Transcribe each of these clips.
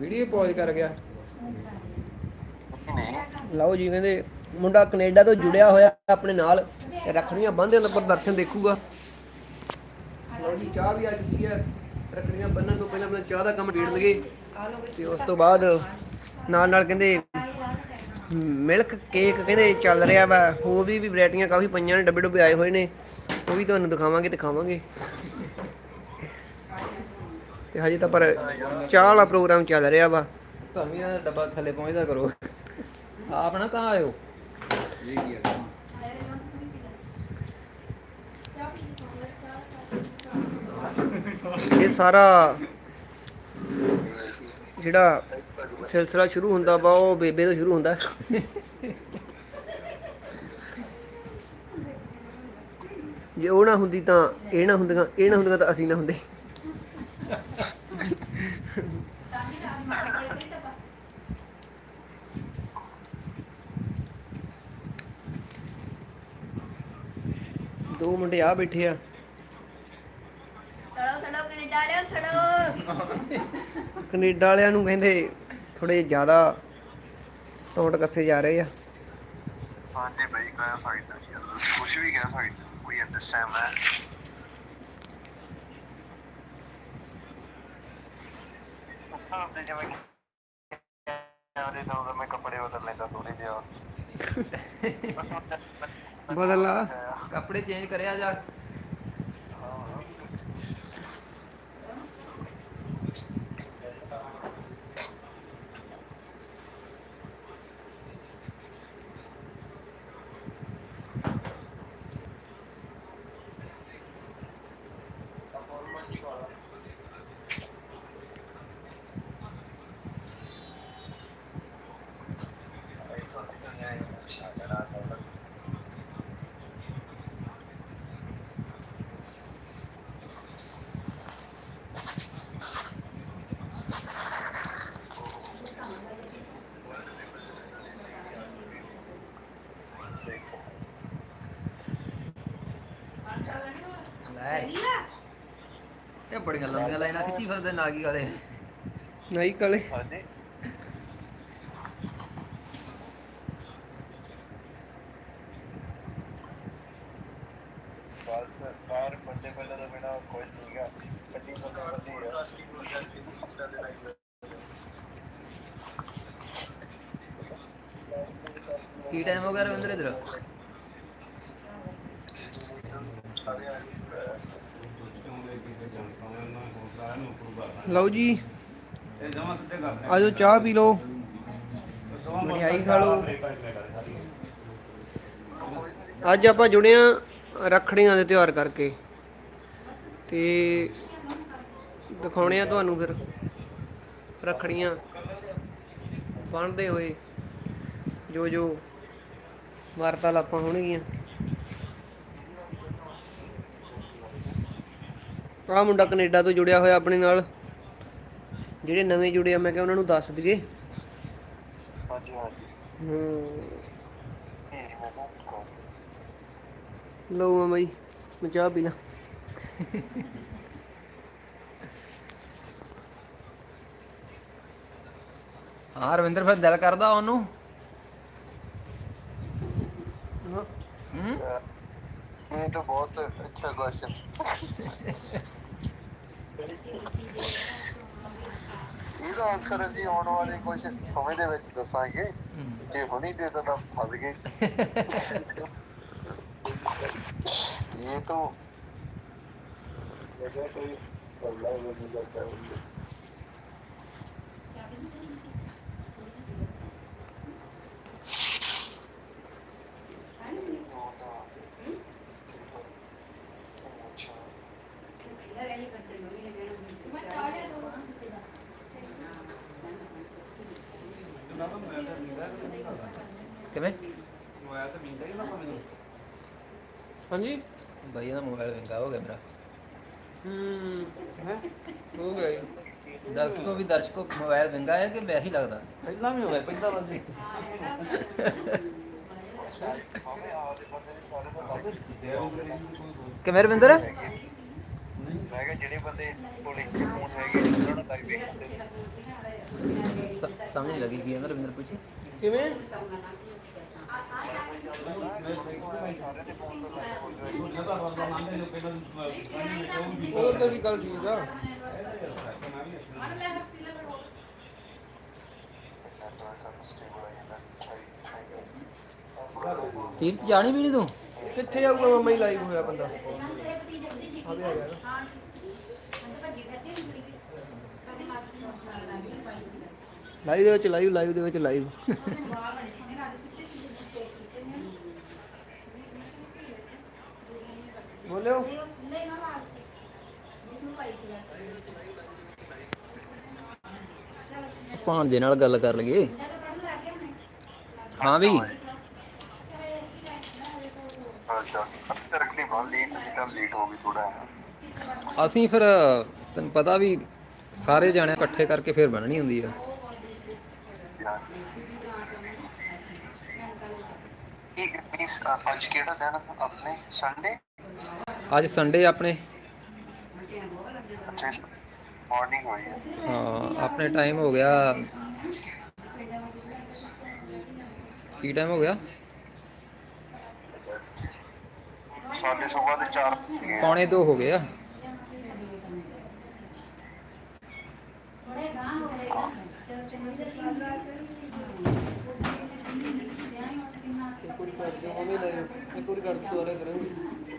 Video pause ਕਰ ਗਿਆ। ਲਓ ਜੀ ਕਹਿੰਦੇ ਮੁੰਡਾ ਕੈਨੇਡਾ ਤੋਂ ਜੁੜਿਆ ਹੋਇਆ ਆਪਣੇ ਨਾਲ ਰੱਖੜੀਆਂ ਬੰਨ੍ਹਦੇ ਦਾ ਪ੍ਰਦਰਸ਼ਨ ਦੇਖੂਗਾ। ਲਓ ਜੀ ਚਾਹ ਵੀ ਆ ਚੁੱਕੀ ਹੈ। ਰੱਖੜੀਆਂ ਬੰਨਣ ਤੋਂ ਪਹਿਲਾਂ ਆਪਣਾ ਚਾਹ ਦਾ ਕੰਮ ਢੇੜ ਲਗੇ ਤੇ ਉਸ ਤੋਂ ਬਾਅਦ ਨਾਲ ਨਾਲ ਕਹਿੰਦੇ ਮਿਲਕ ਕੇਕ ਕਹਿੰਦੇ ਚੱਲ ਰਿਹਾ ਵਾ। ਹੋਰ ਵੀ ਵੀ ਵੈਰਾਈਟੀਆਂ ਕਾਫੀ ਪਈਆਂ ਨੇ ਡੱਬੇ ਡੁੱਬੇ ਆਏ ਹੋਏ ਨੇ। ਉਹ ਵੀ ਤੁਹਾਨੂੰ ਦਿਖਾਵਾਂਗੇ ਤੇ ਖਾਵਾਂਗੇ ਤੇ ਹਜੇ ਤਾਂ ਪਰ ਚਾਹ ਵਾਲਾ ਪ੍ਰੋਗਰਾਮ ਚੱਲ ਰਿਹਾ ਵਾ। ਤੁਹਾਨੂੰ ਇਹਨਾਂ ਦਾ ਡੱਬਾ ਥੱਲੇ ਪਹੁੰਚਦਾ ਕਰੋ। ਆਪ ਨਾ ਤਾਂ ਆਇਓ। ਇਹ ਸਾਰਾ ਜਿਹੜਾ ਸਿਲਸਿਲਾ ਸ਼ੁਰੂ ਹੁੰਦਾ ਵਾ ਉਹ ਬੇਬੇ ਤੋਂ ਸ਼ੁਰੂ ਹੁੰਦਾ। ਜੇ ਉਹ ਨਾ ਹੁੰਦੀ ਤਾਂ ਇਹ ਨਾ ਹੁੰਦੀਆਂ ਇਹ ਨਾ ਹੁੰਦੀਆਂ ਤਾਂ ਅਸੀਂ ਨਾ ਹੁੰਦੇ। ਦੋ ਮੁੰਡੇ ਆ ਬੈਠੇ ਆ। ਸੜੋ ਸੜੋ ਕੈਨੇਡਾ ਵਾਲਿਓ ਸੜੋ ਕੈਨੇਡਾ ਵਾਲਿਆਂ ਨੂੰ ਕਹਿੰਦੇ ਥੋੜੇ ਜ਼ਿਆਦਾ ਟੋਟ ਕੱਸੇ ਜਾ ਰਹੇ ਆ। ਹਾਂਜੀ ਬਈ ਕਹਿ ਸਕਦਾ ਯਾਰ ਕੁਝ ਵੀ ਕਹਿ ਸਕਦਾ ਕੋਈ ਅੰਡਰਸਟੈਂਡ ਹੈ। ਹਾਂ ਤੇ ਜਿਵੇਂ ਯਾਰੇ ਤਾਂ ਮੈਂ ਕੱਪੜੇ ਬਦਲ ਲੈਂਦਾ ਥੋੜੇ ਜਿਹਾ। ਬਦਲ ਲਾ। ਕੱਪੜੇ ਚੇਂਜ ਕਰਿਆ ਜਾ। ਬੜੀਆਂ ਲੰਬੀਆਂ ਲਾਈਨਾਂ ਖਿੱਚੀ ਫਿਰਦੇ ਨਾਗੀ ਵਾਲੇ? ਨਹੀਂ ਕਲੇ। ਹਾਂਜੀ। ਬਸ ਬਾਹਰ ਬੰਦੇ ਪਹਿਲਾਂ ਤਾਂ ਮੇਰਾ ਕੋਈ ਨਹੀਂ ਗਿਆ ਗੱਡੀ ਬੰਦੇ ਬੰਦੀ ਕੀ ਟਾਈਮ ਹੋ ਗਿਆ ਰਵਿੰਦਰ ਇਧਰ? ਲਓ ਜੀ। ਆਜੋ ਚਾਹ ਪੀ ਲਓ। ਮਠਿਆਈ ਖਾ ਲਓ। ਅੱਜ ਆਪਾਂ ਜੁੜੇ ਆ ਰੱਖੜੀਆਂ ਦੇ ਤਿਉਹਾਰ ਕਰਕੇ। ਤੇ ਦਿਖਾਉਣੇ ਆ ਤੁਹਾਨੂੰ ਫਿਰ ਰੱਖੜੀਆਂ ਬੰਨ੍ਹਦੇ ਹੋਏ ਜੋ ਜੋ ਵਾਰਤਾਲਾਪਾਂ ਹੋਣਗੀਆਂ। ਆਹ ਮੁੰਡਾ ਕੈਨੇਡਾ ਤੋਂ ਜੁੜਿਆ ਹੋਇਆ ਆਪਣੇ ਨਾਲ। ਜਿਹੜੇ ਨਵੇਂ ਜੁੜੇ ਆ ਮੈਂ ਕਿਹਾ ਉਹਨਾਂ ਨੂੰ ਦੱਸ ਦਈਏ। ਹਾਂਜੀ ਹਾਂਜੀ। ਹੂੰ। ਲਓ ਮਾਮਾ ਜੀ ਮੈਂ ਚਾਹ ਪੀ ਲਾਂ। ਹਾਂ ਰਵਿੰਦਰ ਫਿਰ ਦਿਲ ਕਰਦਾ ਉਹਨੂੰ? ਹਾਂ। ਹੂੰ? ਇਹ ਤਾਂ ਬਹੁਤ ਅੱਛਾ ਕੁਐਸਚਨ ਇਹਦਾ ਆਨਸਰ ਅਸੀਂ ਆਉਣ ਵਾਲੇ ਕੁਝ ਸਮੇਂ ਦੇ ਵਿੱਚ ਦੱਸਾਂਗੇ। ਜੇ ਹੁਣੀ ਦੇ ਤਾਂ ਫਸ ਗਏ। ਇਹ ਤਾਂ ਕਿਵੇਂ? ਹਾਂਜੀ? ਬਾਈ ਦਾ ਮੋਬਾਈਲ ਵਿੰਗਾ ਹੋ ਗਿਆ ਮੇਰਾ। ਹੂੰ ਹੈ? ਹੋ ਗਿਆ ਜੀ। ਦੱਸੋ ਵੀ ਦਰਸ਼ਕੋ ਮੋਬਾਈਲ ਵਿੰਗਾ ਹੈ ਕਿ ਵੈਸੇ ਹੀ ਲੱਗਦਾ? ਪਹਿਲਾਂ ਵੀ ਹੋਇਆ ਪਹਿਲਾਂ ਵਾਰ ਵੀ। ਹਮੇ ਆਦੇ ਬੰਦੇ ਦੇ ਸਾਰੇ ਦਾ ਲੱਗ ਕਿਵੇਂ ਰਵਿੰਦਰ? ਮੈਂ ਕਿਹਾ ਜਿਹੜੇ ਬੰਦੇ ਕੋਲੇ ਫੋਨ ਹੈਗੇ ਨੇ, ਉਹਨਾਂ ਨੂੰ ਲਾਈਵ ਵੇਖਦੇ ਨੇ ਸ- ਸਮਝ ਨਹੀਂ ਲੱਗੀ ਕੀ ਹੈ ਰਵਿੰਦਰ ਪੁੱਛੀ। ਕਿਵੇਂ? ਉਹ ਤਾਂ ਵੀ ਗੱਲ ਠੀਕ ਆ। ਸਟੇਬਲ ਆ ਜਾਣੀ ਵੀ ਨਹੀਂ ਤੂੰ? ਕਿੱਥੇ ਆਊਗਾ ਮਾਮਾ ਹੀ ਲਾਈਵ ਹੋਇਆ ਬੰਦਾ? ਆ ਵੀ ਆ ਗਿਆ ਲਾਈਵ ਦੇ ਵਿੱਚ ਲਾਈਵ ਲਾਈਵ ਦੇ ਵਿੱਚ ਲਾਈਵ। ਬੋਲਿਓ। ਭਾਂਜੇ ਨਾਲ ਗੱਲ ਕਰ ਲਈਏ। ਹਾਂ ਵੀ। ਅਸੀਂ ਫਿਰ ਤੈਨੂੰ ਪਤਾ ਵੀ ਸਾਰੇ ਜਾਣੇ ਇਕੱਠੇ ਕਰਕੇ ਫਿਰ ਬਣਨੀ ਹੁੰਦੀ ਆ। ਇਹ ਅੱਜ ਕਿਹੜਾ ਦਿਨ? ਆਪਣੇ ਸੰਡੇ ਅੱਜ ਸੰਡੇ ਆਪਣੇ। ਮਾਰਨਿੰਗ ਹੋਈ ਹੈ ਹਾਂ ਆਪਣੇ ਟਾਈਮ ਹੋ ਗਿਆ। ਕੀ ਟਾਈਮ ਹੋ ਗਿਆ? ਸਾਡੇ ਸਵੇਰ ਦੇ 4 ਪੌਣੇ 2 ਹੋ ਗਏ ਆ। ਇੱਕ ਵਾਰੀ ਕਰ ਦਿਓ ਹਮੇ ਲਾਈਵ ਇੱਕ ਵਾਰੀ ਕਰ ਦਿਓ ਦੁਬਾਰਾ ਕਰਾਂਗੇ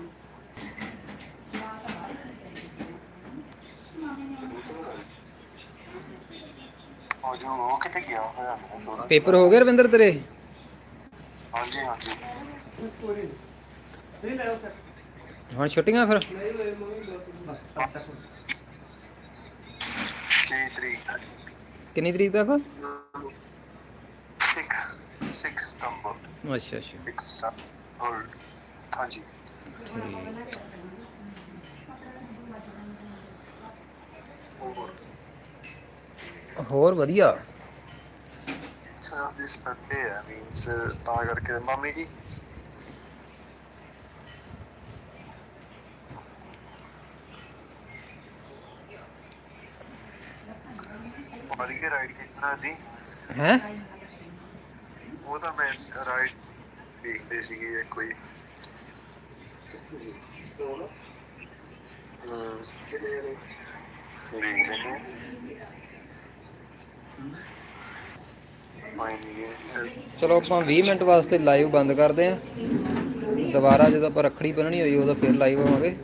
ਉਹ ਕਿਤੇ ਗਿਆ ਹੋਇਆ ਪੇਪਰ ਹੋ ਗਏ ਰਵਿੰਦਰ ਤੇਰੇ? ਹਾਂਜੀ ਹਾਂਜੀ। ਨਹੀਂ ਲਾਇਓ ਸਰ ਹੁਣ ਛੁੱਟੀਆਂ ਫਿਰ? ਲਾਈਵ ਹੋਏ ਮੰਮੀ ਬਸ 6 ਤਰੀਕ ਕਿੰਨੀ ਤਰੀਕ ਤੱਕ 6 6 ਸਤੰਬਰ। ਅੱਛਾ ਅੱਛਾ। 6 ਸਤ ਹੋਲਡ ਹਾਂਜੀ। ਹੋਰ ਵਧੀਆ। ਸਰ ਦਿਸ ਸੰਡੇ ਹੈ ਮੀਨਸ ਤਾਂ ਕਰਕੇ ਮੰਮੀ ਜੀ। ਪੜੀ ਕੇ ਰਾਈਡ ਕਿਸਨਾ ਦੀ ਹੈ? ਉਹ ਤਾਂ ਮੈਂ ਰਾਈਡ ਦੇਖਦੇ ਸੀਗੇ ਕੋਈ। ਹਮ ਦੇਖ ਲੈਂਦੇ ਹਾਂ। ਫਾਈਨਲੀ ਚਲੋ ਆਪਾਂ 20 ਮਿੰਟ ਵਾਸਤੇ ਲਾਈਵ ਬੰਦ ਕਰਦੇ ਆਂ ਦੁਬਾਰਾ ਜਦੋਂ ਆਪਾਂ ਰੱਖੜੀ ਬੰਨਣੀ ਹੋਈ, ਉਦੋਂ ਫਿਰ ਲਾਈਵ ਹੋਵਾਂਗੇ।